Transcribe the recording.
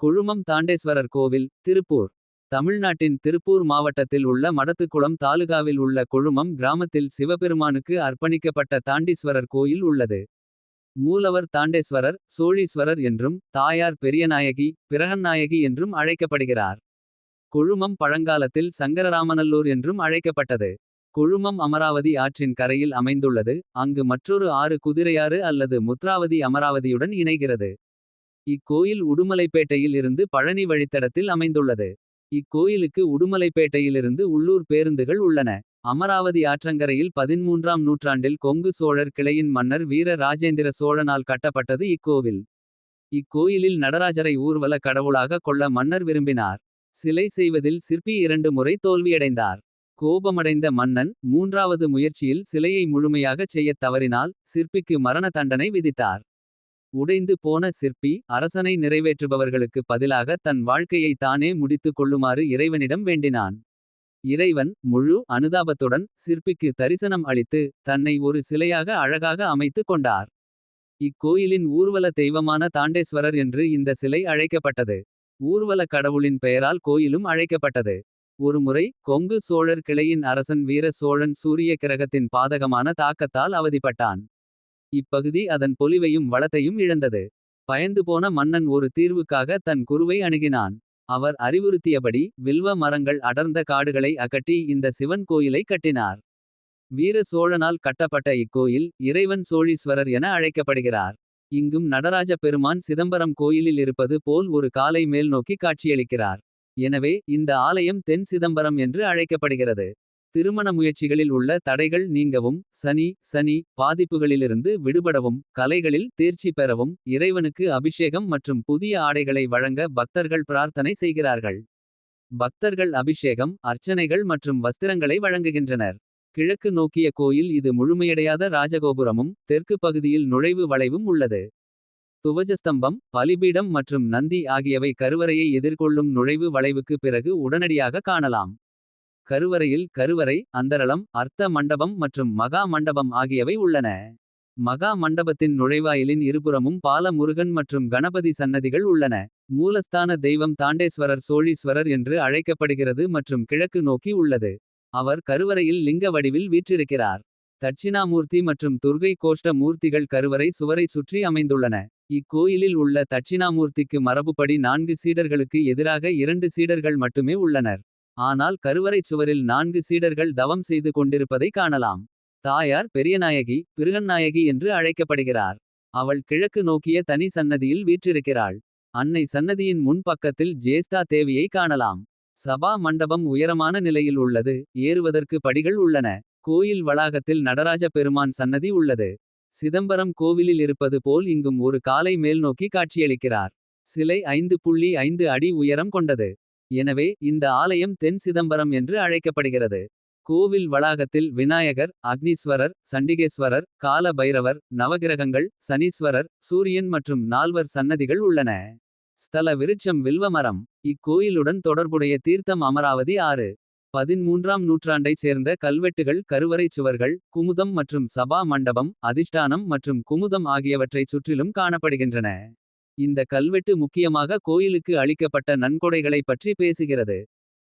குழுமம் தாண்டேஸ்வரர் கோவில் திருப்பூர். தமிழ்நாட்டின் திருப்பூர் மாவட்டத்தில் உள்ள மடத்துக்குளம் தாலுகாவில் உள்ள குழுமம் கிராமத்தில் சிவபெருமானுக்கு அர்ப்பணிக்கப்பட்ட தாண்டீஸ்வரர் கோயில் உள்ளது. மூலவர் தாண்டேஸ்வரர் சோழீஸ்வரர் என்றும் தாயார் பெரியநாயகி. பிரகன்நாயகி என்றும் அழைக்கப்படுகிறார். குழுமம் பழங்காலத்தில் சங்கரராமநல்லூர் என்றும் அழைக்கப்பட்டது. குழுமம் அமராவதி ஆற்றின் கரையில் அமைந்துள்ளது. அங்கு மற்றொரு ஆறு குதிரையாறு அல்லது முத்ராவதி அமராவதியுடன் இணைகிறது. இக்கோயில் உடுமலைப்பேட்டையில் இருந்து பழனி வழித்தடத்தில் அமைந்துள்ளது. இக்கோயிலுக்கு உடுமலைப்பேட்டையிலிருந்து உள்ளூர் பேருந்துகள் உள்ளன. அமராவதி ஆற்றங்கரையில் பதின்மூன்றாம் நூற்றாண்டில் கொங்கு சோழர் கிளையின் மன்னர் வீர ராஜேந்திர சோழனால் கட்டப்பட்டது இக்கோவில். இக்கோயிலில் நடராஜரை ஊர்வல கடவுளாக கொள்ள மன்னர் விரும்பினார். சிலை செய்வதில் சிற்பி இரண்டு முறை தோல்வியடைந்தார். கோபமடைந்த மன்னன் மூன்றாவது முயற்சியில் சிலையை முழுமையாகச் செய்யத் தவறினால். சிற்பிக்கு மரண தண்டனை விதித்தார். உடைந்து போன சிற்பி அரசனை நிறைவேற்றுபவர்களுக்கு பதிலாக தன் வாழ்க்கையை தானே முடித்துக் கொள்ளுமாறு இறைவனிடம் வேண்டினான். இறைவன் முழு அனுதாபத்துடன் சிற்பிக்கு தரிசனம் அளித்து. தன்னை ஒரு சிலையாக அழகாக அமைத்துக் கொண்டார். இக்கோயிலின் ஊர்வல தெய்வமான தாண்டேஸ்வரர் என்று இந்த சிலை அழைக்கப்பட்டது. ஊர்வல கடவுளின் பெயரால் கோயிலும் அழைக்கப்பட்டது. ஒருமுறை கொங்கு சோழர் கிளையின் அரசன் வீர சோழன் சூரிய கிரகத்தின் பாதகமான தாக்கத்தால் அவதிப்பட்டான். இப்பகுதி அதன் பொலிவையும் வளத்தையும் இழந்தது. பயந்து போன மன்னன் ஒரு தீர்வுக்காக தன் குருவை அணுகினான். அவர் அறிவுறுத்தியபடி வில்வ மரங்கள் அடர்ந்த காடுகளை அகட்டி இந்த சிவன் கோயிலை கட்டினார். வீர சோழனால் கட்டப்பட்ட இக்கோயில் இறைவன் சோழீஸ்வரர் என அழைக்கப்படுகிறார். இங்கும் நடராஜ பெருமான் சிதம்பரம் கோயிலில் இருப்பது போல் ஒரு காலை மேல் நோக்கி காட்சியளிக்கிறார். எனவே இந்த ஆலயம் தென் சிதம்பரம் என்று அழைக்கப்படுகிறது. திருமண முயற்சிகளில் உள்ள தடைகள் நீங்கவும் சனி சனி பாதிப்புகளிலிருந்து விடுபடவும். கலைகளில் தேர்ச்சி பெறவும் இறைவனுக்கு அபிஷேகம் மற்றும் புதிய ஆடைகளை வழங்க பக்தர்கள் பிரார்த்தனை செய்கிறார்கள். பக்தர்கள் அபிஷேகம் அர்ச்சனைகள் மற்றும் வஸ்திரங்களை வழங்குகின்றனர். கிழக்கு நோக்கிய கோயில் இது முழுமையடையாத ராஜகோபுரமும். தெற்கு பகுதியில் நுழைவு வளைவும் உள்ளது. துவஜஸ்தம்பம் பலிபீடம் மற்றும் நந்தி ஆகியவை கருவறையை எதிர்கொள்ளும் நுழைவு வளைவுக்கு பிறகு உடனடியாக காணலாம். கருவறையில் கருவறை அந்தரளம் அர்த்த மண்டபம் மற்றும் மகா மண்டபம் ஆகியவை உள்ளன. மகா மண்டபத்தின் நுழைவாயிலின் இருபுறமும் பால முருகன் மற்றும் கணபதி சன்னதிகள் உள்ளன. மூலஸ்தான தெய்வம் தாண்டேஸ்வரர் சோழீஸ்வரர் என்று அழைக்கப்படுகிறது மற்றும் கிழக்கு நோக்கி உள்ளது. அவர் கருவறையில் லிங்க வடிவில் வீற்றிருக்கிறார். தட்சிணாமூர்த்தி மற்றும் துர்கை கோஷ்ட மூர்த்திகள் கருவறை சுவரை சுற்றி அமைந்துள்ளன. இக்கோயிலில் உள்ள தட்சிணாமூர்த்திக்கு மரபுப்படி நான்கு சீடர்களுக்கு எதிராக இரண்டு சீடர்கள் மட்டுமே உள்ளனர். ஆனால் கருவறை சுவரில் நான்கு சீடர்கள் தவம் செய்து கொண்டிருப்பதை காணலாம். தாயார் பெரியநாயகி பிருகன்நாயகி என்று அழைக்கப்படுகிறார். அவள் கிழக்கு நோக்கிய தனி சன்னதியில் வீற்றிருக்கிறாள். அன்னை சன்னதியின் முன் பக்கத்தில் ஜேஸ்தா தேவியை காணலாம். சபா மண்டபம் உயரமான நிலையில் உள்ளது ஏறுவதற்கு படிகள் உள்ளன. கோயில் வளாகத்தில் நடராஜ பெருமான் சன்னதி உள்ளது. சிதம்பரம் கோவிலில் இருப்பது போல் இங்கும் ஒரு காலை மேல்நோக்கி காட்சியளிக்கிறார். சிலை ஐந்து புள்ளி ஐந்து அடி உயரம் கொண்டது. எனவே இந்த ஆலயம் தென் சிதம்பரம் என்று அழைக்கப்படுகிறது. கோவில் வளாகத்தில் விநாயகர் அக்னீஸ்வரர் சண்டிகேஸ்வரர் கால பைரவர் நவகிரகங்கள் சனீஸ்வரர் சூரியன் மற்றும் நால்வர் சன்னதிகள் உள்ளன. ஸ்தல விருட்சம் வில்வமரம் இக்கோயிலுடன் தொடர்புடைய தீர்த்தம் அமராவதி ஆறு. பதின்மூன்றாம் நூற்றாண்டைச் சேர்ந்த கல்வெட்டுகள் கருவறை சுவர்கள். குமுதம் மற்றும் சபா மண்டபம் அதிஷ்டானம் மற்றும் குமுதம் ஆகியவற்றைச் சுற்றிலும் காணப்படுகின்றன. இந்த கல்வெட்டு முக்கியமாக கோயிலுக்கு அளிக்கப்பட்ட நன்கொடைகளைப் பற்றி பேசுகிறது.